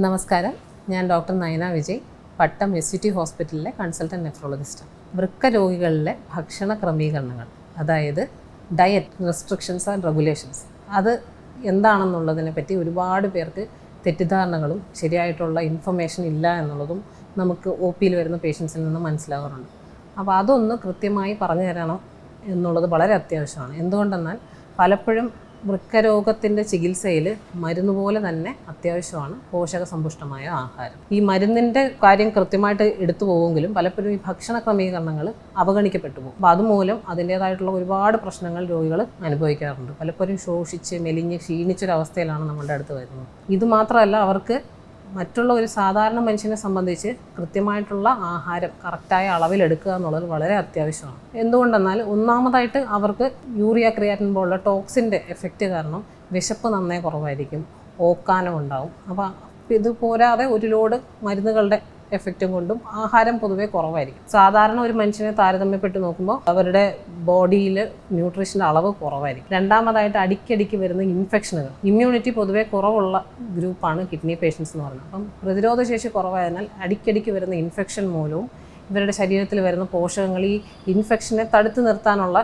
നമസ്കാരം. ഞാൻ doctor Nayana Vijay Pattom S C T ഹോസ്പിറ്റലിലെ കൺസൾട്ടന്റ് നെഫ്രോളജിസ്റ്റാണ് വൃക്ക രോഗികളിലെ ഭക്ഷണ ക്രമീകരണങ്ങൾ അതായത് ഡയറ്റ് റെസ്ട്രിക്ഷൻസ് ആൻഡ് റെഗുലേഷൻസ് അത് എന്താണെന്നുള്ളതിനെ പറ്റി ഒരുപാട് പേർക്ക് തെറ്റിദ്ധാരണകളും ശരിയായിട്ടുള്ള ഇൻഫർമേഷൻ ഇല്ല എന്നുള്ളതും നമുക്ക് ഒ പിയിൽ വരുന്ന പേഷ്യൻസിൽ നിന്ന് മനസ്സിലാകാറുണ്ട് അപ്പോൾ അതൊന്ന് കൃത്യമായി പറഞ്ഞു തരണം എന്നുള്ളത് വളരെ അത്യാവശ്യമാണ്. എന്തുകൊണ്ടെന്നാൽ പലപ്പോഴും വൃക്കരോഗത്തിന്റെ ചികിത്സയിൽ മരുന്ന് പോലെ തന്നെ അത്യാവശ്യമാണ് പോഷക സമ്പുഷ്ടമായ ആഹാരം. ഈ മരുന്നിന്റെ കാര്യം കൃത്യമായിട്ട് എടുത്തു പോകുമെങ്കിലും പലപ്പോഴും ഈ ഭക്ഷണ ക്രമീകരണങ്ങൾ അവഗണിക്കപ്പെട്ടു പോകും. അപ്പോൾ അതുമൂലം അതിന്റേതായിട്ടുള്ള ഒരുപാട് പ്രശ്നങ്ങൾ രോഗികൾ അനുഭവിക്കാറുണ്ട്. പലപ്പോഴും ശോഷിച്ച് മെലിഞ്ഞ് ക്ഷീണിച്ചൊരവസ്ഥയിലാണ് നമ്മുടെ അടുത്ത് വരുന്നത്. ഇത് മാത്രമല്ല അവർക്ക് മറ്റുള്ള ഒരു സാധാരണ മനുഷ്യനെ സംബന്ധിച്ച് കൃത്യമായിട്ടുള്ള ആഹാരം കറക്റ്റായ അളവിലെടുക്കുക എന്നുള്ളത് വളരെ അത്യാവശ്യമാണ്. എന്തുകൊണ്ടെന്നാൽ ഒന്നാമതായിട്ട് അവർക്ക് യൂറിയ ക്രിയാറ്റിൻ പോലുള്ള ടോക്സിന്റെ എഫക്റ്റ് കാരണം വിശപ്പ് നന്നേ കുറവായിരിക്കും ഓക്കാനം ഉണ്ടാവും. അപ്പോൾ ഇത് പോരാതെ ഒരു ലോഡ് മരുന്നുകളുടെ എഫക്റ്റും കൊണ്ടും ആഹാരം പൊതുവേ കുറവായിരിക്കും. സാധാരണ ഒരു മനുഷ്യനെ താരതമ്യപ്പെട്ട് നോക്കുമ്പോൾ അവരുടെ ബോഡിയിൽ ന്യൂട്രീഷന്റെ അളവ് കുറവായിരിക്കും. രണ്ടാമതായിട്ട് അടിക്കടിക്ക് വരുന്ന ഇൻഫെക്ഷനുകൾ. ഇമ്മ്യൂണിറ്റി പൊതുവേ കുറവുള്ള ഗ്രൂപ്പാണ് കിഡ്നി പേഷ്യൻസ് എന്ന് പറയുന്നത്. അപ്പം പ്രതിരോധശേഷി കുറവായതിനാൽ അടിക്കടിക്ക് വരുന്ന ഇൻഫെക്ഷൻ മൂലവും ഇവരുടെ ശരീരത്തിൽ വരുന്ന പോഷകങ്ങൾ ഈ ഇൻഫെക്ഷനെ തടുത്തു നിർത്താനുള്ള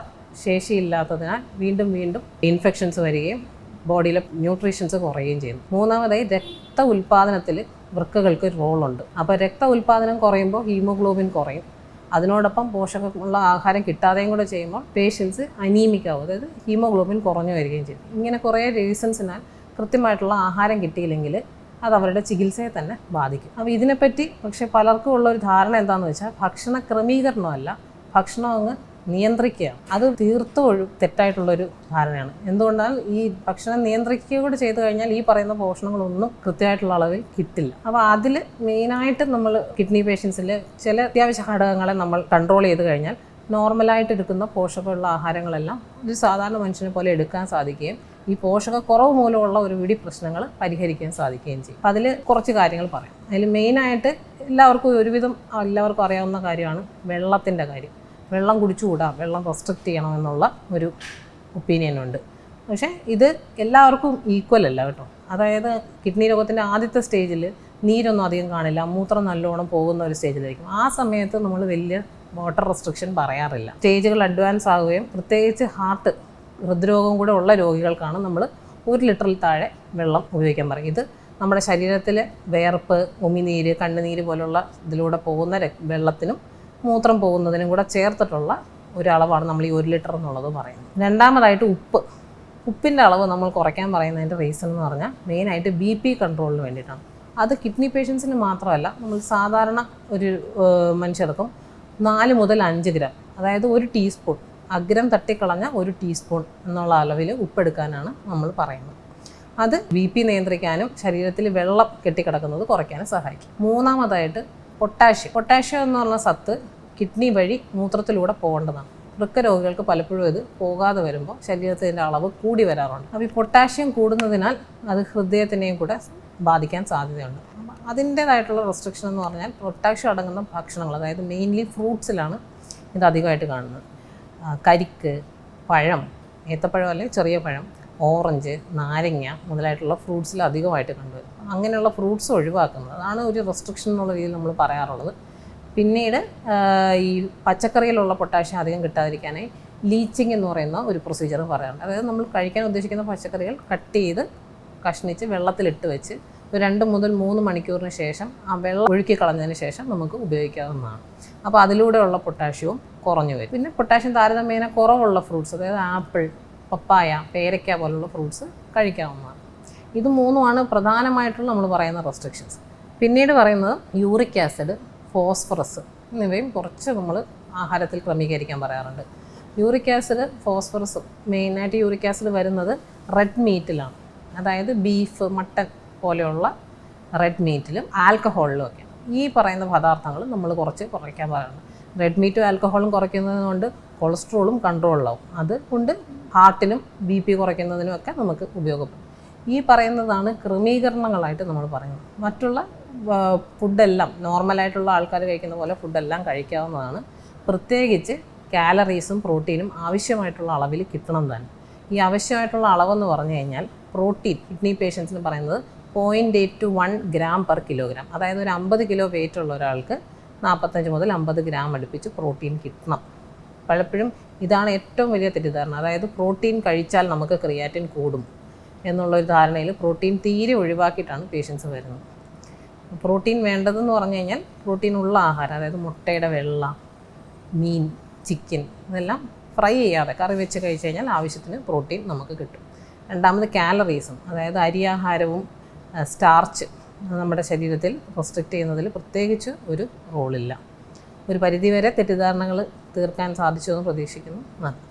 ശേഷിയില്ലാത്തതിനാൽ വീണ്ടും വീണ്ടും ഇൻഫെക്ഷൻസ് വരികയും ബോഡിയിലെ ന്യൂട്രീഷൻസ് കുറയുകയും ചെയ്യുന്നു. മൂന്നാമതായി രക്ത ഉൽപ്പാദനത്തിൽ വൃക്കകൾക്ക് റോളുണ്ട്. അപ്പോൾ രക്ത ഉൽപ്പാദനം കുറയുമ്പോൾ ഹീമോഗ്ലോബിൻ കുറയും. അതിനോടൊപ്പം പോഷകമുള്ള ആഹാരം കിട്ടാതെയും കൂടെ ചെയ്യുമ്പോൾ പേഷ്യൻസ് അനീമിക്കാവും. അതായത് ഹീമോഗ്ലോബിൻ കുറഞ്ഞു വരികയും ചെയ്യും. ഇങ്ങനെ കുറേ റീസൺസിനാൽ കൃത്യമായിട്ടുള്ള ആഹാരം കിട്ടിയില്ലെങ്കിൽ അത് അവരുടെ ചികിത്സയെ തന്നെ ബാധിക്കും. അപ്പോൾ ഇതിനെപ്പറ്റി പക്ഷേ പലർക്കും ഉള്ള ഒരു ധാരണ എന്താണെന്ന് വെച്ചാൽ ഭക്ഷണ ക്രമീകരണമല്ല. ഭക്ഷണം അങ്ങ് നിയന്ത്രിക്കുകയാണ്. അത് തീർത്തും തെറ്റായിട്ടുള്ളൊരു ധാരണയാണ്. എന്തുകൊണ്ടാൽ ഈ ഭക്ഷണം നിയന്ത്രിക്കുക കൂടി ചെയ്തു കഴിഞ്ഞാൽ ഈ പറയുന്ന പോഷണങ്ങളൊന്നും കൃത്യമായിട്ടുള്ള അളവിൽ കിട്ടില്ല. അപ്പോൾ അതിൽ മെയിനായിട്ട് നമ്മൾ കിഡ്നി പേഷ്യൻസിൽ ചില അത്യാവശ്യ ഘടകങ്ങളെ നമ്മൾ കൺട്രോൾ ചെയ്ത് കഴിഞ്ഞാൽ നോർമലായിട്ട് എടുക്കുന്ന പോഷകമുള്ള ആഹാരങ്ങളെല്ലാം ഒരു സാധാരണ മനുഷ്യനെ പോലെ എടുക്കാൻ സാധിക്കുകയും ഈ പോഷകക്കുറവ് മൂലമുള്ള ഒരു വിടി പ്രശ്നങ്ങൾ പരിഹരിക്കാൻ സാധിക്കുകയും ചെയ്യും. അതിൽ കുറച്ച് കാര്യങ്ങൾ പറയാം. അതിൽ മെയിനായിട്ട് എല്ലാവർക്കും ഒരുവിധം എല്ലാവർക്കും അറിയാവുന്ന കാര്യമാണ് വെള്ളത്തിന്റെ കാര്യം. വെള്ളം കുടിച്ചുകൂടാ വെള്ളം റെസ്ട്രിക്റ്റ് ചെയ്യണം എന്നുള്ള ഒരു ഒപ്പീനിയൻ ഉണ്ട്. പക്ഷേ ഇത് എല്ലാവർക്കും ഈക്വൽ അല്ല കേട്ടോ. അതായത് കിഡ്നി രോഗത്തിന്റെ ആദ്യത്തെ സ്റ്റേജിൽ നീരൊന്നും അധികം കാണില്ല മൂത്രം നല്ലോണം പോകുന്ന ഒരു സ്റ്റേജിലായിരിക്കും ആ സമയത്ത് നമ്മൾ വലിയ വാട്ടർ റെസ്ട്രിക്ഷൻ പറയാറില്ല. സ്റ്റേജുകൾ അഡ്വാൻസ് ആവുകയും പ്രത്യേകിച്ച് ഹാർട്ട് ഹൃദ്രോഗം കൂടെ ഉള്ള രോഗികൾക്കാണ് നമ്മൾ ഒരു ലിറ്ററിൽ താഴെ വെള്ളം ഉപയോഗിക്കാൻ പറയും. ഇത് നമ്മുടെ ശരീരത്തിലെ വേർപ്പ് ഉമിനീര് കണ്ണുനീര് പോലുള്ള ഇതിലൂടെ പോകുന്ന വെള്ളത്തിനും മൂത്രം പോകുന്നതിനും കൂടെ ചേർത്തിട്ടുള്ള ഒരളവാണ് നമ്മൾ ഈ ഒരു ലിറ്റർ എന്നുള്ളത് പറയുന്നത്. രണ്ടാമതായിട്ട് ഉപ്പ്. ഉപ്പിന്റെ അളവ് നമ്മൾ കുറയ്ക്കാൻ പറയുന്നതിന്റെ റീസൺ എന്ന് പറഞ്ഞാൽ മെയിനായിട്ട് ബി പി കൺട്രോളിന് വേണ്ടിയിട്ടാണ്. അത് കിഡ്നി പേഷ്യൻസിന് മാത്രമല്ല നമ്മൾ സാധാരണ ഒരു മനുഷ്യർക്കും നാല് മുതൽ അഞ്ച് ഗ്രാം അതായത് ഒരു ടീസ്പൂൺ അഗ്രം തട്ടിക്കളഞ്ഞ ഒരു ടീസ്പൂൺ എന്നുള്ള അളവിൽ ഉപ്പെടുക്കാനാണ് നമ്മൾ പറയുന്നത്. അത് ബി പി നിയന്ത്രിക്കാനും ശരീരത്തിൽ വെള്ളം കെട്ടിക്കിടക്കുന്നത് കുറയ്ക്കാനും സഹായിക്കും. മൂന്നാമതായിട്ട് പൊട്ടാഷ്യം. പൊട്ടാഷ്യം എന്ന് പറഞ്ഞ സത്ത് കിഡ്നി വഴി മൂത്രത്തിലൂടെ പോകേണ്ടതാണ്. വൃക്ക രോഗികൾക്ക് പലപ്പോഴും ഇത് പോകാതെ വരുമ്പോൾ ശരീരത്തിന്റെ അളവ് കൂടി വരാറുണ്ട്. അപ്പോൾ ഈ പൊട്ടാഷ്യം കൂടുന്നതിനാൽ അത് ഹൃദയത്തിനെയും കൂടെ ബാധിക്കാൻ സാധ്യതയുണ്ട്. അതിന്റേതായിട്ടുള്ള റെസ്ട്രിക്ഷൻ എന്ന് പറഞ്ഞാൽ പൊട്ടാഷ്യം അടങ്ങുന്ന ഭക്ഷണങ്ങൾ അതായത് മെയിൻലി ഫ്രൂട്ട്സിലാണ് ഇത് അധികമായിട്ട് കാണുന്നത്. കരിക്ക് പഴം ഏത്തപ്പഴം അല്ലെങ്കിൽ ചെറിയ പഴം ഓറഞ്ച് നാരങ്ങ മുതലായിട്ടുള്ള ഫ്രൂട്ട്സിൽ അധികമായിട്ട് കണ്ടുവരും അങ്ങനെയുള്ള ഫ്രൂട്ട്സ് ഒഴിവാക്കുന്നത്. അതാണ് ഒരു റെസ്ട്രിക്ഷൻ എന്നുള്ള രീതിയിൽ നമ്മൾ പറയാറുള്ളത്. പിന്നീട് ഈ പച്ചക്കറിയിലുള്ള പൊട്ടാഷ്യം അധികം കിട്ടാതിരിക്കാനായി ലീച്ചിങ് എന്ന് പറയുന്ന ഒരു പ്രൊസീജിയർ പറയാറുണ്ട്. അതായത് നമ്മൾ കഴിക്കാൻ ഉദ്ദേശിക്കുന്ന പച്ചക്കറികൾ കട്ട് ചെയ്ത് കഷ്ണിച്ച് വെള്ളത്തിലിട്ട് വെച്ച് രണ്ട് മുതൽ മൂന്ന് മണിക്കൂറിന് ശേഷം ആ വെള്ളം ഒഴുക്കി കളഞ്ഞതിന് ശേഷം നമുക്ക് ഉപയോഗിക്കാവുന്നതാണ്. അപ്പോൾ അതിലൂടെയുള്ള പൊട്ടാഷ്യവും കുറഞ്ഞു വരും. പിന്നെ പൊട്ടാഷ്യം താരതമ്യേന കുറവുള്ള ഫ്രൂട്ട്സ് അതായത് ആപ്പിൾ പപ്പായ പേരയ്ക്ക പോലുള്ള ഫ്രൂട്ട്സ് കഴിക്കാവുന്നതാണ്. ഇത് മൂന്നുമാണ് പ്രധാനമായിട്ടുള്ള നമ്മൾ പറയുന്ന റെസ്ട്രിക്ഷൻസ് പിന്നീട് പറയുന്നത് യൂറിക് ആസിഡ് ഫോസ്ഫറസ് എന്നിവയും കുറച്ച് നമ്മൾ ആഹാരത്തിൽ ക്രമീകരിക്കാൻ പറയാറുണ്ട്. യൂറിക് ആസിഡ് ഫോസ്ഫറസ് മെയിനായിട്ട് യൂറിക് ആസിഡ് വരുന്നത് റെഡ് മീറ്റിലാണ് അതായത് ബീഫ് മട്ടൻ പോലെയുള്ള റെഡ് മീറ്റിലും ആൽക്കഹോളിലും ഒക്കെയാണ്. ഈ പറയുന്ന പദാർത്ഥങ്ങൾ നമ്മൾ കുറച്ച് കുറയ്ക്കാൻ പറയുന്നത് റെഡ് മീറ്റും ആൽക്കഹോളും കുറയ്ക്കുന്നതുകൊണ്ട് കൊളസ്ട്രോളും കൺട്രോളിലാവും അത് കൊണ്ട് ഹാർട്ടിനും ബി പി കുറയ്ക്കുന്നതിനും ഒക്കെ നമുക്ക് ഉപയോഗപ്പെടും. ഈ പറയുന്നതാണ് ക്രമീകരണങ്ങളായിട്ട് നമ്മൾ പറയുന്നത്. മറ്റുള്ള ഫുഡെല്ലാം നോർമലായിട്ടുള്ള ആൾക്കാർ കഴിക്കുന്ന പോലെ ഫുഡെല്ലാം കഴിക്കാവുന്നതാണ്. പ്രത്യേകിച്ച് കാലറീസും പ്രോട്ടീനും ആവശ്യമായിട്ടുള്ള അളവിൽ കിട്ടണം തന്നെ. ഈ ആവശ്യമായിട്ടുള്ള അളവെന്ന് പറഞ്ഞു കഴിഞ്ഞാൽ പ്രോട്ടീൻ കിഡ്നി പേഷ്യൻസിന് പറയുന്നത് point eight to one gram per kilogram അതായത് ഒരു അമ്പത് കിലോ വെയിറ്റ് ഉള്ള ഒരാൾക്ക് നാൽപ്പത്തഞ്ച് മുതൽ അമ്പത് ഗ്രാം അടുപ്പിച്ച് പ്രോട്ടീൻ കിട്ടണം. പലപ്പോഴും ഇതാണ് ഏറ്റവും വലിയ തെറ്റിദ്ധാരണ. അതായത് പ്രോട്ടീൻ കഴിച്ചാൽ നമുക്ക് ക്രിയാറ്റിൻ കൂടും എന്നുള്ളൊരു ധാരണയിൽ പ്രോട്ടീൻ തീരെ ഒഴിവാക്കിയിട്ടാണ് പേഷ്യൻസ് വരുന്നത്. പ്രോട്ടീൻ വേണ്ടതെന്ന് പറഞ്ഞു കഴിഞ്ഞാൽ പ്രോട്ടീൻ ഉള്ള ആഹാരം അതായത് മുട്ടയുടെ വെള്ള മീൻ ചിക്കൻ ഇതെല്ലാം ഫ്രൈ ചെയ്യാതെ കറി വെച്ച് കഴിച്ച് കഴിഞ്ഞാൽ ആവശ്യത്തിന് പ്രോട്ടീൻ നമുക്ക് കിട്ടും. രണ്ടാമത് കാലറീസും അതായത് അരിയാഹാരവും സ്റ്റാർച്ച് നമ്മുടെ ശരീരത്തിൽ റെസ്ട്രിക്റ്റ് ചെയ്യുന്നതിൽ പ്രത്യേകിച്ച് ഒരു റോളില്ല. ഒരു പരിധിവരെ തെറ്റിദ്ധാരണകൾ തീർക്കാൻ സാധിച്ചു എന്ന് പ്രതീക്ഷിക്കുന്നു. നന്ദി.